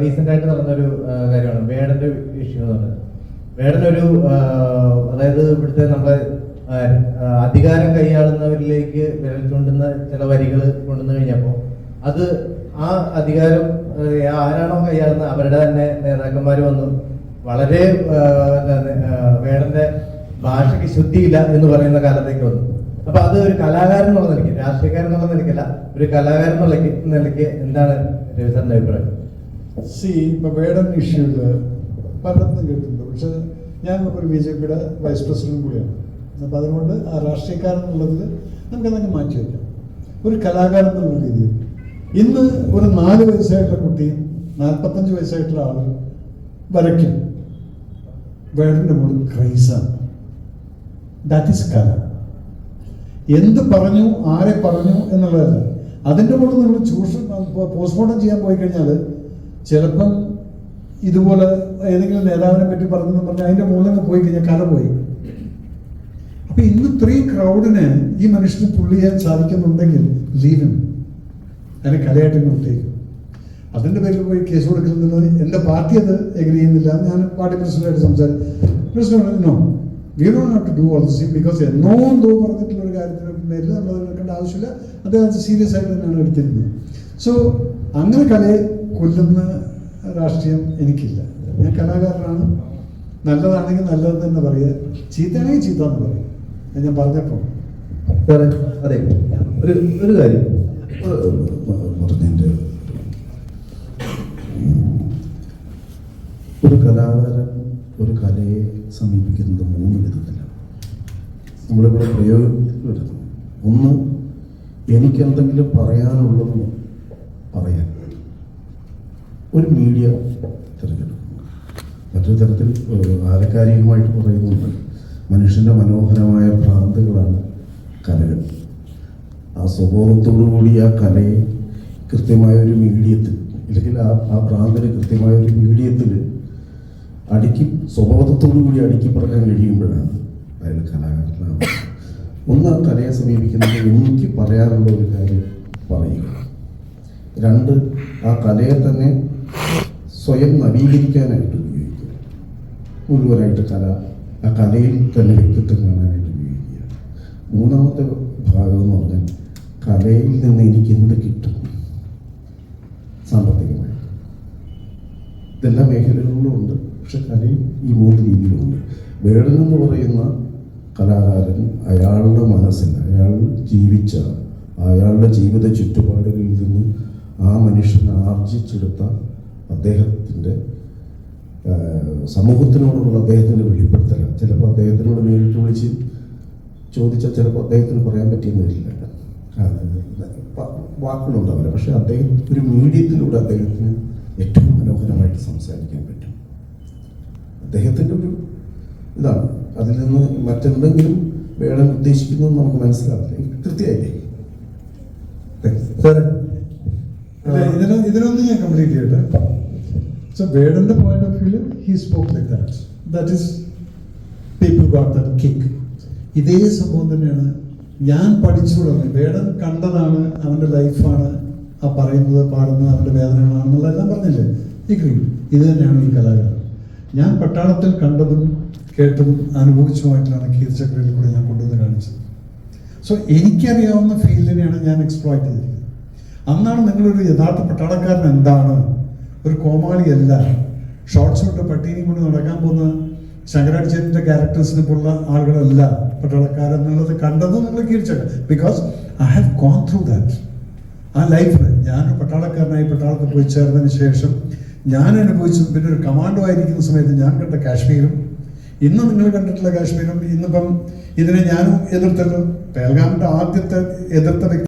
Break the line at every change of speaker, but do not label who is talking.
Recent ആയിട്ട് നടന്നൊരു കാര്യമാണ്. മേഡന്റെ ഇഷ്യൂ എന്ന് പറയുന്നത് മേഡനൊരു അതായത് ഇവിടുത്തെ നമ്മളെ അധികാരം കൈയാളുന്നവരിലേക്ക് വിരൽ ചൂണ്ടുന്ന ചില വരികൾ കൊണ്ടുവന്നു കഴിഞ്ഞപ്പോൾ അത് ആ അധികാരം ആരാണോ കൈയാളുന്ന അവരുടെ തന്നെ നേതാക്കന്മാർ വന്നു. വളരെ വേടന്റെ ഭാഷയ്ക്ക് ശുദ്ധിയില്ല എന്ന് പറയുന്ന കാലത്തേക്ക് വന്നു. അപ്പൊ അത് ഒരു കലാകാരൻ എന്നുള്ള നിലയ്ക്ക് രാഷ്ട്രീയക്കാരൻ എന്നുള്ള നിലയ്ക്കല്ല ഒരു കലാകാരൻ എന്നുള്ള നിലയ്ക്ക് എന്താണ് രവിസറിന്റെ അഭിപ്രായം?
സി ഇപ്പൊ വേടൻ ഇഷ്യൂൽ പലർന്നും കേട്ടിട്ടുണ്ട്. പക്ഷെ ഞാൻ ഒരു ബി ജെ പിയുടെ വൈസ് പ്രസിഡന്റ് കൂടിയാണ്. അപ്പോൾ അതുകൊണ്ട് ആ രാഷ്ട്രീയക്കാരൻ എന്നുള്ളതിൽ നമുക്കതങ്ങ് മാറ്റി വയ്ക്കാം. ഒരു കലാകാരൻ എന്നുള്ള രീതിയിൽ. ഇന്ന് ഒരു നാല് വയസ്സായിട്ടുള്ള കുട്ടിയും നാൽപ്പത്തഞ്ച് വയസ്സായിട്ടുള്ള ആളും വരയ്ക്കും. വേടന്റെ മുകളിൽ ക്രൈസാണ്. ദാറ്റ് ഈസ് കല. എന്ത് പറഞ്ഞു ആരെ പറഞ്ഞു എന്നുള്ളതല്ല. അതിന്റെ കൂടെ നിങ്ങൾ ചൂഷണം പോസ്റ്റ്മോർട്ടം ചെയ്യാൻ പോയി കഴിഞ്ഞാൽ ചിലപ്പം ഇതുപോലെ ഏതെങ്കിലും നേതാവിനെ പറ്റി പറഞ്ഞു പറഞ്ഞാൽ അതിന്റെ മൂലങ്ങൾ പോയി കഴിഞ്ഞാൽ കല പോയി. അപ്പൊ ഇന്ന് ഇത്രയും ക്രൗഡിന് ഈ മനുഷ്യന് പുള്ളി ചെയ്യാൻ സാധിക്കുന്നുണ്ടെങ്കിൽ ലീവും അതിനെ കലയായിട്ട് വിട്ടേക്കും അതിന്റെ പേരിൽ പോയി കേസ് കൊടുക്കുന്നത് എന്റെ പാർട്ടി അത് എഗ്രി ചെയ്യുന്നില്ല. ഞാൻ പാർട്ടി പ്രസിഡന്റായിട്ട് സംസാരിച്ചു. President no we don't have do all this because എന്നോ എന്തോ പറഞ്ഞിട്ടുള്ള ഒരു കാര്യത്തിന് പേരിൽ നമ്മൾ എടുക്കേണ്ട ആവശ്യമില്ല. അദ്ദേഹം സീരിയസ് ആയിട്ട് തന്നെയാണ് എടുത്തിരുന്നത്. സോ അങ്ങനെ കലയെ കൊല്ലുന്ന രാഷ്ട്രീയം എനിക്കില്ല. ഞാൻ കലാകാരനാണ്. നല്ലതാണെങ്കിൽ നല്ലത് തന്നെ പറയുക. ചീത്തയാണെങ്കിൽ ചീത്ത എന്ന് പറയുക ഞാൻ പറഞ്ഞപ്പോൾ.
അതെ ഒരു ഒരു കാര്യം.
പറഞ്ഞതിന്റെ ഒരു കലാകാരൻ ഒരു കലയെ സമീപിക്കുന്നത് മൂന്ന് വിധത്തിലാണ്. നമ്മളിവിടെ പ്രയോഗത്തിൽ വരുന്നു ഒന്ന് എനിക്കെന്തെങ്കിലും പറയാനുള്ളത് പറയാൻ. ഒരു മീഡിയ തിരഞ്ഞെടുക്കും. മറ്റൊരു തരത്തിൽ ആലക്കാരികമായിട്ട് പറയുന്നുണ്ട് മനുഷ്യന്റെ മനോഹരമായ ഭ്രാന്തുകളാണ് കലകൾ. ആ സ്വബോധത്തോടു കൂടി ആ കലയെ കൃത്യമായ ഒരു മീഡിയത്തിൽ അല്ലെങ്കിൽ ആ ആ ഭ്രാന്തിന് കൃത്യമായ ഒരു മീഡിയത്തിൽ അടുക്കി സ്വബോധത്തോടു കൂടി അടുക്കി പറയാൻ കഴിയുമ്പോഴാണ് അയാൾ കലാകാരനാണ് ഒന്ന് കലയെ സമീപിക്കുന്നത് എനിക്ക് പറയാറുള്ള ഒരു കാര്യം പറയുക. രണ്ട് ആ കലയെ തന്നെ സ്വയം നവീകരിക്കാനായിട്ട് ഉപയോഗിക്കുക. മുഴുവനായിട്ട് കല ആ കലയിൽ തന്നെ വ്യക്തിത്വം കാണാനായിട്ട് ഉപയോഗിക്കുക. മൂന്നാമത്തെ ഭാഗം എന്ന് പറഞ്ഞാൽ കലയിൽ നിന്ന് എനിക്ക് എന്ത് കിട്ടും? സാമ്പത്തികമായി. ഇതെല്ലാ മേഖലകളിലും ഉണ്ട് പക്ഷെ കലയും ഈ മൂന്ന് രീതിയിലുണ്ട് വേടൻ എന്ന് പറയുന്ന കലാകാരൻ അയാളുടെ മനസ്സിൽ അയാൾ ജീവിച്ച അയാളുടെ ജീവിത ചുറ്റുപാടുകളിൽ നിന്ന് ആ മനുഷ്യൻ ആർജിച്ചെടുത്ത അദ്ദേഹത്തിന്റെ സമൂഹത്തിനോടുള്ള അദ്ദേഹത്തിന്റെ വെളിപ്പെടുത്തലാണ്. ചിലപ്പോൾ അദ്ദേഹത്തിനോട് നേരിട്ട് വിളിച്ച് ചോദിച്ചാൽ ചിലപ്പോൾ അദ്ദേഹത്തിന് പറയാൻ പറ്റിയെന്ന് വരില്ല വാക്കുകളുണ്ടാവില്ല പക്ഷെ അദ്ദേഹം ഒരു മീഡിയത്തിലൂടെ അദ്ദേഹത്തിന് ഏറ്റവും മനോഹരമായിട്ട് സംസാരിക്കാൻ പറ്റും. അദ്ദേഹത്തിന്റെ ഒരു ഇതാണ്. അതിൽ നിന്ന് മറ്റെന്തെങ്കിലും വേണം ഉദ്ദേശിക്കുന്നു നമുക്ക് മനസ്സിലാവില്ല. കൃത്യമായില്ലേ?
ഇതിന് ഇതിനൊന്നും ഞാൻ കംപ്ലീറ്റ് ചെയ്യട്ടെ. സോ വേടന്റെ point of view he spoke like that that is people got that kick ഇതേ സംഭവം തന്നെയാണ് ഞാൻ പഠിച്ചു തുടങ്ങി വേടൻ കണ്ടതാണ് അവന്റെ ലൈഫാണ് ആ പറയുന്നത് പാടുന്നത് അവന്റെ വേദനകളാണെന്നുള്ളതെല്ലാം പറഞ്ഞില്ലേ? ഡിഗ്രി ഇത് തന്നെയാണ് ഈ കലാകാരൻ. ഞാൻ പട്ടാളത്തിൽ കണ്ടതും കേട്ടതും അനുഭവിച്ചുമായിട്ടാണ് കീർച്ചക്രയിൽ കൂടെ ഞാൻ കൊണ്ടുവന്ന് കാണിച്ചത്. സോ എനിക്കറിയാവുന്ന ഫീൽഡിനെയാണ് ഞാൻ എക്സ്പ്ലോയിറ്റ് ചെയ്തിരിക്കുന്നത് അന്നാണ് നിങ്ങളൊരു യഥാർത്ഥ പട്ടാളക്കാരൻ എന്താണ്? ഒരു കോമാളിയല്ല. ഷോർട്ട്സ് ഇട്ട് പട്ടീനി കൊണ്ട് നടക്കാൻ പോകുന്ന ശങ്കരാചാര്യന്റെ ക്യാരക്ടേഴ്സിനെ പോലുള്ള ആളുകളല്ല പട്ടാളക്കാരൻ എന്നുള്ളത് കണ്ടത് നിങ്ങൾ കീഴ്ച്ചേക്കാം because I have gone through that ആ ലൈഫിൽ ഞാൻ പട്ടാളക്കാരനായി പട്ടാളത്തിൽ പോയി ചേർന്നതിന് ശേഷം ഞാൻ അനുഭവിച്ചു പിന്നെ ഒരു കമാൻഡോ ആയിരിക്കുന്ന സമയത്ത് ഞാൻ കണ്ട കാശ്മീരും ഇന്ന് നിങ്ങൾ കണ്ടിട്ടുള്ള കാശ്മീരും ഇന്നിപ്പം ഇതിനെ ഞാനും എതിർത്തല്ലോ. പേൽഗാമിന്റെ ആദ്യത്തെ എതിർത്ത വ്യക്തി